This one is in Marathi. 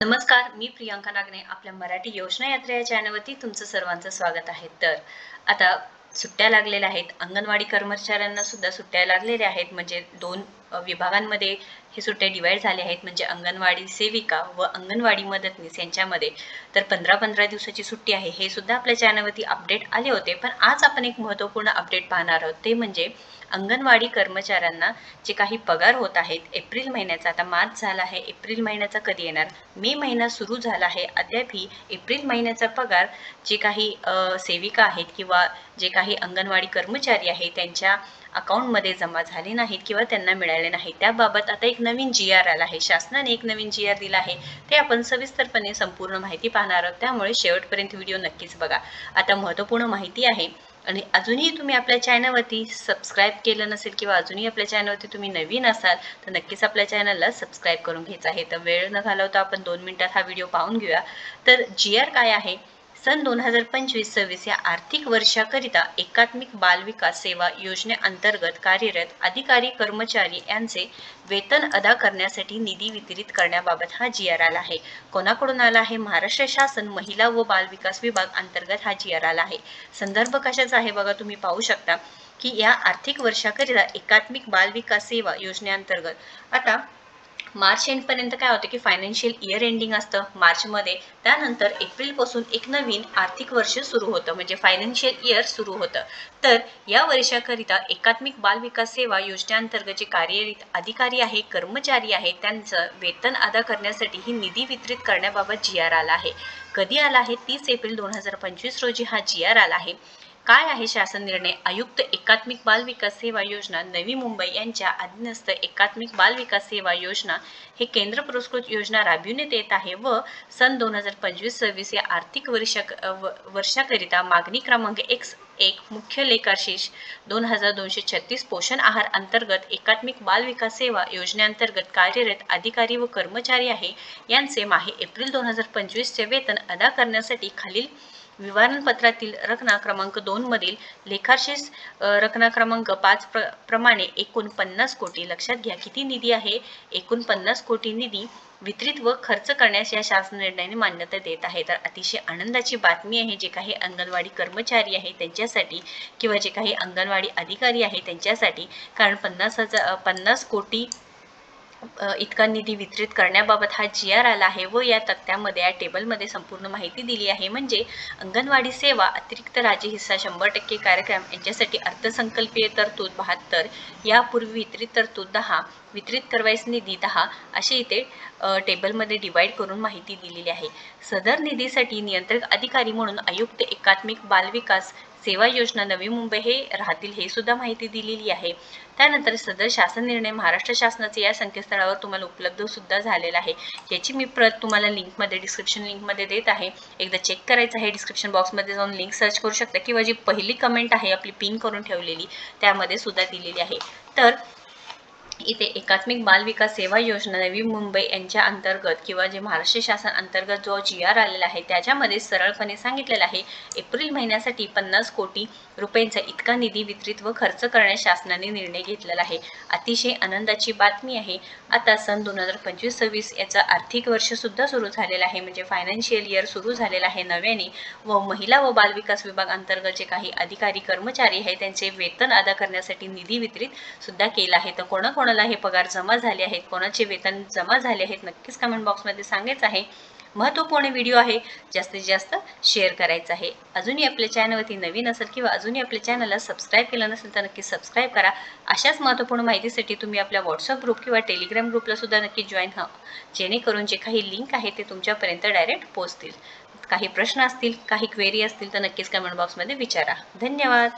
नमस्कार मी प्रियांका नागने आपल्या मराठी योजना यात्रा या चॅनलवरती तुमचं सर्वांचं स्वागत आहे. तर आता सुट्ट्या लागलेल्या आहेत. अंगणवाडी कर्मचाऱ्यांना सुद्धा सुट्ट्या लागलेल्या आहेत. म्हणजे दोन विभागांमध्ये हे सुट्ट्या डिवाईड झाले आहेत. म्हणजे अंगणवाडी सेविका व अंगणवाडी मदतनीस यांच्यामध्ये तर पंधरा पंधरा दिवसाची सुट्टी आहे. हे सुद्धा आपल्या चॅनलवरती अपडेट आले होते. पण आज आपण एक महत्त्वपूर्ण अपडेट पाहणार आहोत. ते म्हणजे अंगणवाडी कर्मचाऱ्यांना जे काही पगार होत आहेत एप्रिल महिन्याचा आता मार्च झाला आहे एप्रिल महिन्याचा कधी येणार? मे महिना सुरू झाला आहे. अद्यापही एप्रिल महिन्याचा पगार जे काही सेविका आहेत किंवा जे काही अंगणवाडी कर्मचारी आहेत त्यांच्या अकाउंटमध्ये जमा झाले नाहीत किंवा त्यांना मिळाले नाही त्याबाबत आता एक नवीन जी आर आला आहे. शासनाने एक नवीन जी आर दिला आहे. ते आपण सविस्तरपणे संपूर्ण माहिती पाहणार आहोत. त्यामुळे शेवटपर्यंत व्हिडिओ नक्कीच बघा. आता महत्त्वपूर्ण माहिती आहे. आणि अजूनही तुम्ही आपल्या चॅनलवरती सबस्क्राईब केलं नसेल किंवा अजूनही आपल्या चॅनलवरती तुम्ही नवीन असाल तर नक्कीच आपल्या चॅनलला सबस्क्राईब करून घ्यायचं आहे. तर वेळ न घालवता आपण दोन मिनिटात हा व्हिडिओ पाहून घेऊया. तर जी आर काय आहे? सन दोन हजार पंचवीस सव्वीस या आर्थिक वर्षाकरिता एकात्मिक बाल विकास सेवा योजनेअंतर्गत कार्यरत अधिकारी कर्मचारी यांचे वेतन अदा करण्यासाठी निधी वितरित करण्याबाबत हा जी आर आला आहे. कोणाकडून आला आहे? महाराष्ट्र शासन महिला व बाल विकास विभाग अंतर्गत हा जी आर आला आहे. संदर्भ कशाचा आहे बघा तुम्ही पाहू शकता की या आर्थिक वर्षाकरिता एकात्मिक बाल विकास सेवा योजनेअंतर्गत आता मार्च एंडपर्यंत काय होतं की फायनान्शियल इयर एंडिंग असतं मार्चमध्ये त्यानंतर एप्रिलपासून एक नवीन आर्थिक वर्ष सुरू होतं म्हणजे फायनान्शियल इयर सुरू होतं. तर या वर्षाकरिता एकात्मिक बाल विकास सेवा योजनेअंतर्गत जे कार्यरत अधिकारी आहे कर्मचारी आहे त्यांचं वेतन अदा करण्यासाठी ही निधी वितरित करण्याबाबत जी आर आला आहे. कधी आला आहे? तीस एप्रिल दोन हजार पंचवीस रोजी हा जी आर आला आहे. काय आहे शासन निर्णय? आयुक्त एकात्मिक बाल विकास सेवा योजना नवी मुंबई यांच्या अधीनस्थ एकात्मिक बाल विकास सेवा योजना हे केंद्र पुरस्कृत योजना राबविण्यात येत आहे व सन दोन हजार पंचवीस सव्वीस या आर्थिक वर्षा व- वर्षाकरिता मागणी क्रमांक एक एक मुख्य लेखाशीष दोन हजार दोनशे छत्तीस पोषण आहार अंतर्गत एकात्मिक बाल विकास सेवा योजनेअंतर्गत कार्यरत अधिकारी व कर्मचारी आहे. यांचे माहे एप्रिल दोन हजार पंचवीसचे वेतन अदा करण्यासाठी खालील विवरणपत्रातील रचना क्रमांक दोन मधील लेखाशीस रचना क्रमांक पाच प्र प्रमाणे एकूण पन्नास कोटी लक्षात घ्या. किती निधी आहे? एकूण पन्नास कोटी निधी वितरित व खर्च करण्यास या शासन निर्णयाने मान्यता देत आहे. तर अतिशय आनंदाची बातमी आहे जे काही अंगणवाडी कर्मचारी आहे त्यांच्यासाठी किंवा जे काही अंगणवाडी अधिकारी आहे त्यांच्यासाठी. कारण पन्नास हजार पन्नास कोटी इतका निधी वितरित करण्याबाबत हा जी आर आला आहे व या तक्त्यामध्ये या टेबलमध्ये संपूर्ण माहिती दिली आहे. म्हणजे अंगणवाडी सेवा अतिरिक्त राज्य हिस्सा शंभर टक्के कार्यक्रम यांच्यासाठी अर्थसंकल्पीय तरतूद बहात्तर यापूर्वी वितरित तरतूद दहा वितरित करवायस निधी दहा असे इथे टेबलमध्ये डिवाईड करून माहिती दिलेली आहे. सदर निधीसाठी नियंत्रक अधिकारी म्हणून आयुक्त एकात्मिक बालविकास सेवा योजना नवी मुंबई हे राहतील हे सुद्धा माहिती दिलेली आहे. त्यानंतर सदर शासन निर्णय महाराष्ट्र शासनाचे या संकेतस्थळावर तुम्हाला उपलब्ध सुद्धा झालेला आहे. याची मी प्रत तुम्हाला लिंकमध्ये डिस्क्रिप्शन लिंकमध्ये देत आहे. एकदा चेक करायचं आहे डिस्क्रिप्शन बॉक्समध्ये जाऊन लिंक सर्च करू शकता किंवा जी पहिली कमेंट आहे आपली पिन करून ठेवलेली त्यामध्ये सुद्धा दिलेली आहे. तर इथे एकात्मिक बाल विकास सेवा योजना नवी मुंबई यांच्या अंतर्गत किंवा जे महाराष्ट्र शासन अंतर्गत जो जी आर आलेला आहे त्याच्यामध्ये सरळपणे सांगितलेलं आहे एप्रिल महिन्यासाठी पन्नास कोटी रुपयांचा इतका निधी वितरित व खर्च करण्यास शासनाने निर्णय घेतलेला आहे. अतिशय आनंदाची बातमी आहे. आता सन दोन हजार पंचवीस सव्वीस याचा आर्थिक वर्ष सुद्धा सुरू झालेला आहे म्हणजे फायनान्शियल इयर सुरू झालेला आहे नव्याने व महिला व बाल विकास विभाग अंतर्गत जे काही अधिकारी कर्मचारी आहे त्यांचे वेतन अदा करण्यासाठी निधी वितरित सुद्धा केला आहे. तर कोणाकोणा कोणाला हे पगार जमा झाले आहेत कोणाचे वेतन जमा झाले आहेत नक्कीच कमेंट बॉक्समध्ये सांगायचं आहे. महत्त्वपूर्ण व्हिडिओ आहे जास्तीत जास्त शेअर करायचा आहे. अजूनही आपल्या चॅनलवरती नवीन असेल किंवा अजूनही आपल्या चॅनलला सबस्क्राईब केलं नसेल तर नक्की सबस्क्राईब करा. अशाच महत्त्वपूर्ण माहितीसाठी तुम्ही आपल्या व्हॉट्सअप ग्रुप किंवा टेलिग्राम ग्रुपला सुद्धा नक्की जॉईन व्हा. जेणेकरून जे काही लिंक आहे ते तुमच्यापर्यंत डायरेक्ट पोहोचतील. काही प्रश्न असतील काही क्वेरी असतील तर नक्कीच कमेंट बॉक्समध्ये विचारा. धन्यवाद!